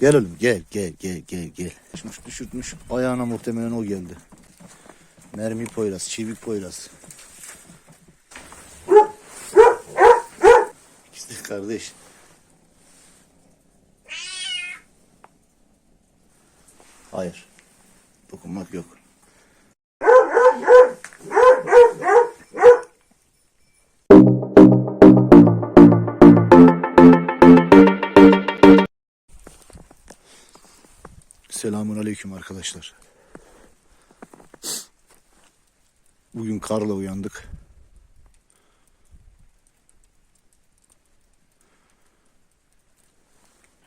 Gel oğlum gel gel gel gel gel. Düşmüş düşürtmüş. Ayağına muhtemelen o geldi. Mermi poyraz, çivik poyraz. De kardeş. Hayır. Dokunmak yok. Selamun aleyküm arkadaşlar. Bugün karla uyandık.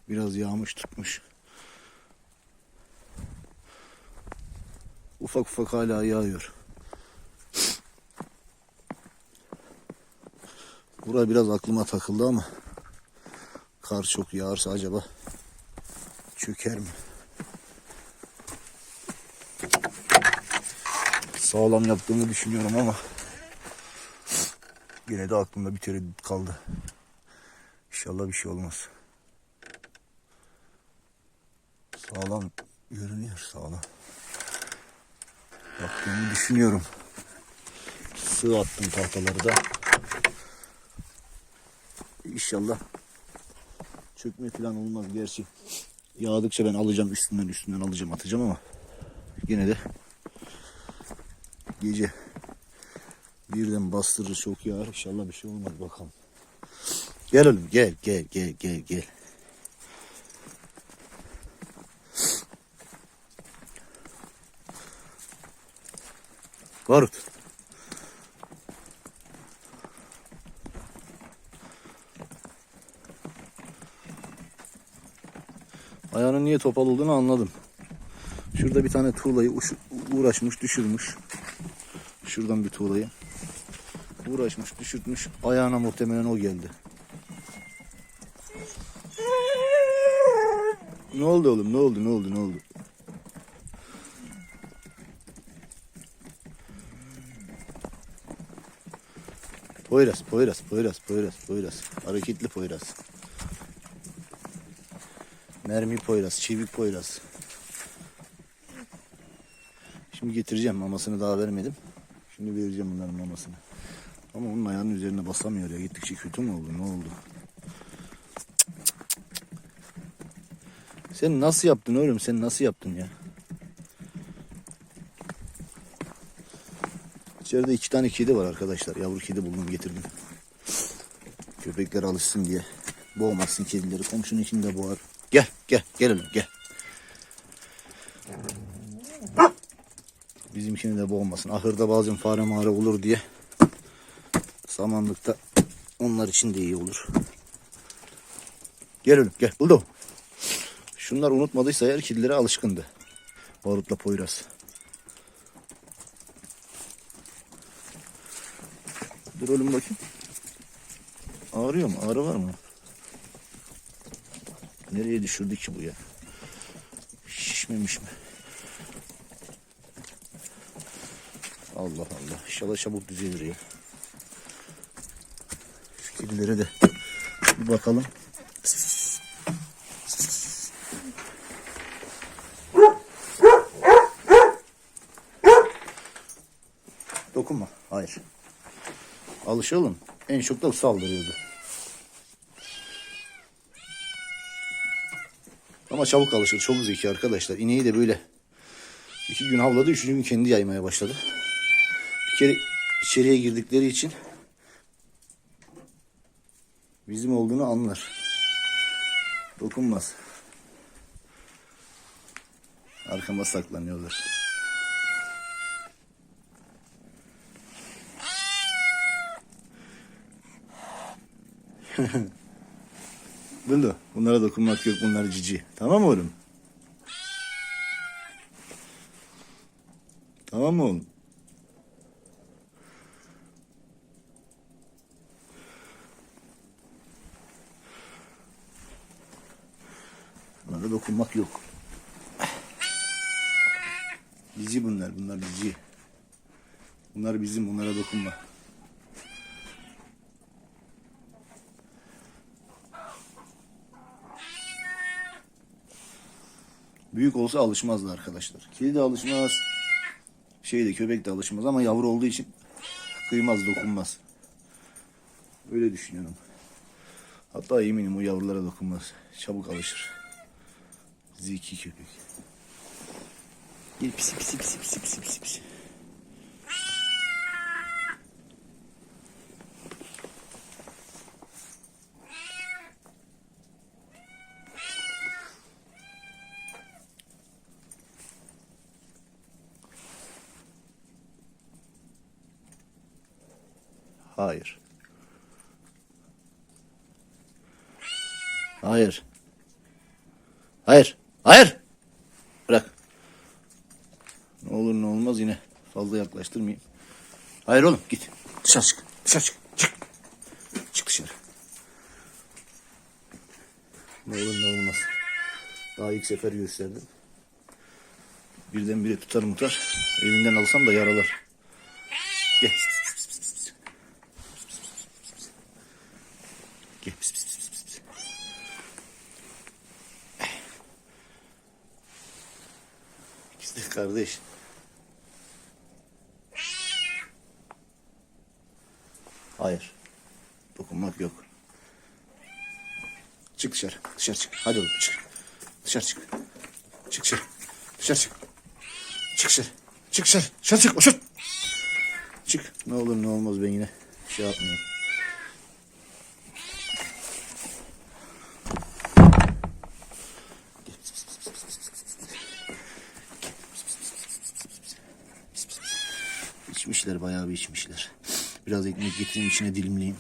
Biraz yağmış tutmuş. Ufak ufak hala yağıyor. Bura biraz aklıma takıldı ama kar çok yağarsa acaba çöker mi? Sağlam yaptığımı düşünüyorum ama yine de aklımda bir tereddüt kaldı. İnşallah bir şey olmaz. Sağlam görünüyor sağlam. Yaptığımı düşünüyorum. Sığ attım tahtaları da. İnşallah çökme falan olmaz gerçi. Yağdıkça ben alacağım üstünden üstünden alacağım atacağım ama yine de gece birden bastırır çok yağar inşallah bir şey olmaz bakalım. Gel oğlum gel gel gel gel gel. Barut. Ayağının niye topal olduğunu anladım. Şurada bir tane tuğlayı uğraşmış, düşürmüş. Şuradan bir tuğlayı. Uğraşmış, düşürtmüş. Ayağına muhtemelen o geldi. Ne oldu oğlum? Ne oldu? Ne oldu? Ne oldu? Poyraz, Poyraz, Poyraz, Poyraz, Poyraz. Hareketli Poyraz. Mermi Poyraz, çivik Poyraz. Şimdi getireceğim mamasını daha vermedim. Şimdi vereceğim bunların mamasını. Ama onun ayağının üzerine basamıyor ya. Gittikçe kötü mü oldu? Ne oldu? Sen nasıl yaptın oğlum? Sen nasıl yaptın ya? İçeride iki tane kedi var arkadaşlar. Yavru kedi buldum getirdim. Köpekler alışsın diye. Boğmasın kedileri. Komşunun içinde boğar. Gel gel gel oğlum gel. Bizimkini de boğmasın. Ahırda bazen fare mağara olur diye. Samanlıkta onlar için de iyi olur. Gel oğlum gel. Buldu. Şunlar unutmadıysa eğer kedilere alışkındı. Barutla Poyraz. Dur oğlum bakayım. Ağrıyor mu? Ağrı var mı? Nereye düşürdü ki bu ya? Şişmemiş mi? Allah Allah. İnşallah çabuk düzelir ya. Şu kedilere de bir bakalım. Dokunma. Hayır. Alışalım. En çok da saldırıyordu. Ama çabuk alışır. Çok zeki arkadaşlar. İneği de böyle iki gün havladı. Üçüncü gün kendi yaymaya başladı. Kere içeriye girdikleri için bizim olduğunu anlar. Dokunmaz. Arkama saklanıyorlar. Buldu. Bunlara dokunmak yok. Bunlar cici. Tamam mı oğlum? Tamam mı oğlum? Bunlara dokunmak yok. Cici bunlar. Bunlar cici. Bunlar bizim. Bunlara dokunma. Büyük olsa alışmazdı arkadaşlar. Kedi de alışmaz. Şey de köpek de alışmaz ama yavru olduğu için kıymaz dokunmaz. Öyle düşünüyorum. Hatta eminim o yavrulara dokunmaz. Çabuk alışır. Zeki köpek. Gel pisi pisi pisi pisi pisi pisi pisi. Hayır. Hayır. Hayır. Hayır. Bırak. Ne olur ne olmaz yine fazla yaklaştırmayayım. Hayır oğlum git. Dışarı çık. Dışarı çık. Çık. Çık dışarı. Ne olur ne olmaz. Daha ilk sefer gösterdim. Birdenbire tutar mutar. Elinden alsam da yaralar. Gel. Gel. Pis, kardeş. Hayır. Dokunmak yok. Çık dışarı. Dışarı çık. Hadi oğlum çık. Dışarı çık. Çık dışarı. Dışarı çık. Çık dışarı. Çık dışarı. Dışarı çık. Otur. Çık. Ne olur ne olmaz ben yine şey yapmıyorum. İçmişler bayağı bir içmişler. Biraz ekmek getireyim içine dilimleyeyim.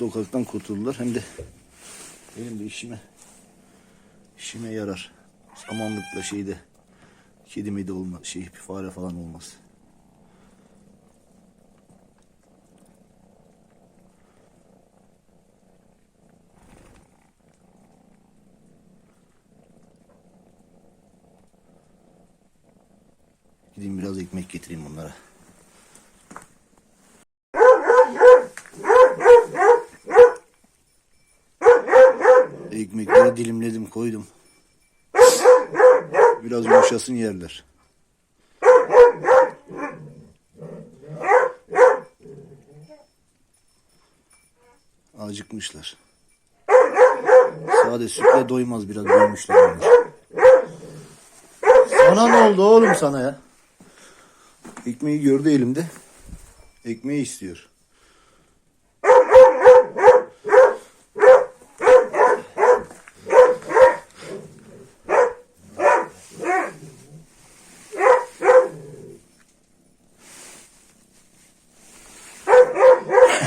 Sokaktan kurtuldular hem de benim de işime işime yarar. Samanlıkla şeyde kedi medi olmaz, şey fare falan olmaz. Gideyim biraz ekmek getireyim bunlara. Dilimledim koydum. Biraz yumuşasın yerler. Acıkmışlar. Sade sütle doymaz biraz büyümüşler onlar. Sana ne oldu oğlum sana ya? Ekmeği gördü elimde. Ekmeği istiyor.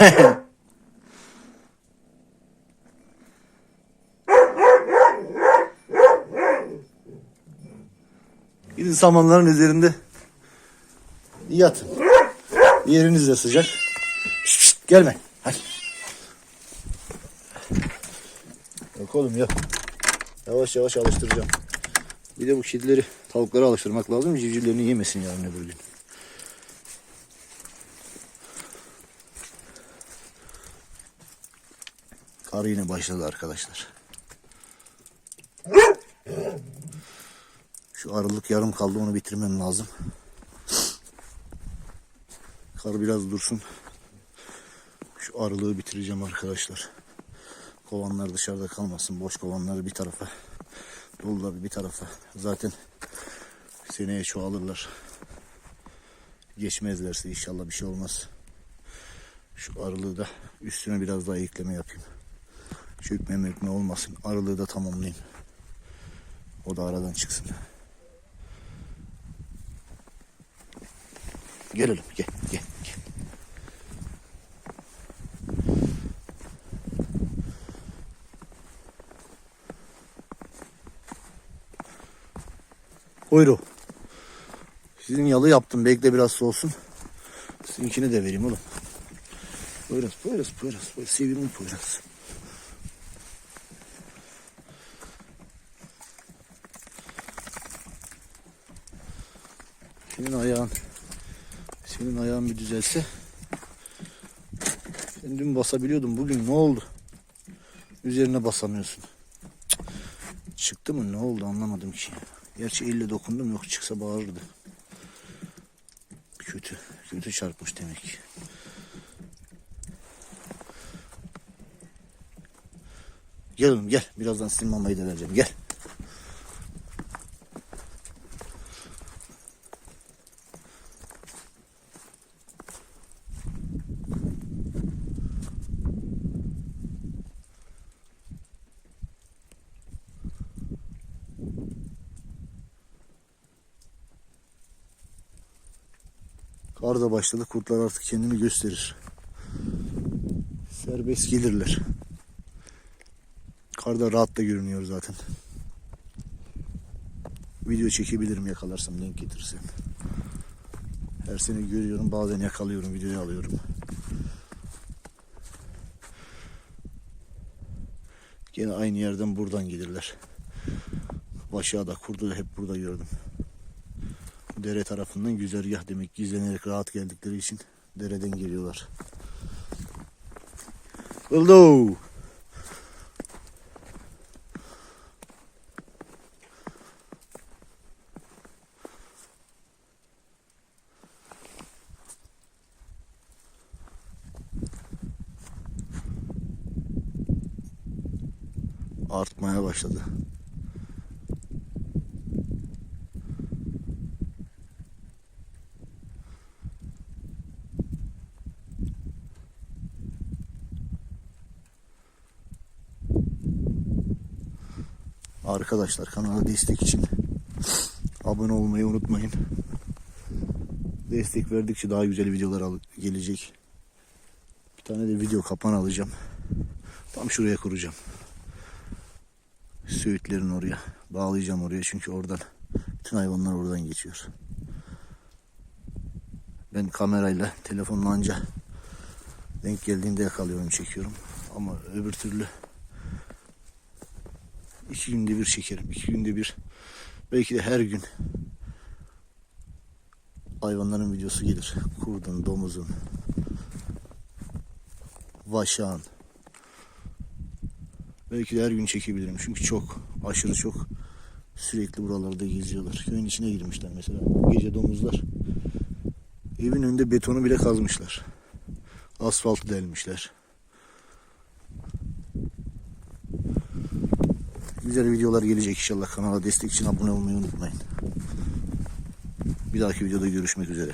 Gidin samanların üzerinde yatın. Yeriniz de sıcak. Şşt, şşt, gelme. Hadi. Yok oğlum yok. Yavaş yavaş alıştıracağım. Bir de bu kedileri, tavukları alıştırmak lazım. Civcivlerini yemesin yarın öbür gün. Kar yine başladı arkadaşlar. Şu aralık yarım kaldı onu bitirmem lazım. Kar biraz dursun. Şu aralığı bitireceğim arkadaşlar. Kovanlar dışarıda kalmasın. Boş kovanları bir tarafa. Doluları bir tarafa. Zaten seneye çoğalırlar. Geçmezlerse inşallah bir şey olmaz. Şu aralığı da üstüne biraz daha ekleme yapayım. Çökme mekme olmasın. Aralığı da tamamlayayım. O da aradan çıksın. Gel gel gel gel. Buyurun. Sizin yalı yaptım. Bekle biraz soğusun. Sizinkini de vereyim oğlum. Poyraz, Poyraz, Poyraz. Seviyorum Poyraz. Senin ayağın senin ayağın bir düzelse sen dün basabiliyordun bugün ne oldu? Üzerine basamıyorsun. Çıktı mı ne oldu anlamadım ki. Gerçi elle dokundum yok çıksa bağırırdı. Kötü. Kötü çarpmış demek ki. Gel oğlum gel. Birazdan sizin mamayı da vereceğim. Gel. Kar da başladı. Kurtlar artık kendini gösterir. Serbest gelirler. Karda rahat da görünüyor zaten. Video çekebilirim yakalarsam denk getirirsem. Her sene görüyorum bazen yakalıyorum videoya alıyorum. Gene aynı yerden buradan gelirler. Kurdu da hep burada gördüm. Dere tarafından güzergah demek gizlenerek rahat geldikleri için dereden geliyorlar. Hello. Artmaya başladı. Arkadaşlar kanala destek için abone olmayı unutmayın. Destek verdikçe daha güzel videolar gelecek. Bir tane de video kapan alacağım. Tam şuraya kuracağım. Söğütlerin oraya. Bağlayacağım oraya çünkü oradan bütün hayvanlar oradan geçiyor. Ben kamerayla telefonla anca denk geldiğinde yakalıyorum çekiyorum. Ama öbür türlü iki günde bir çekerim. iki günde bir belki de her gün hayvanların videosu gelir. Kurdun, domuzun, vaşağın. Belki de her gün çekebilirim. Çünkü çok, aşırı çok sürekli buralarda geziyorlar. Köyün içine girmişler mesela. Gece domuzlar. Evin önünde betonu bile kazmışlar. Asfaltı delmişler. Güzel videolar gelecek inşallah. Kanala destek için abone olmayı unutmayın. Bir dahaki videoda görüşmek üzere.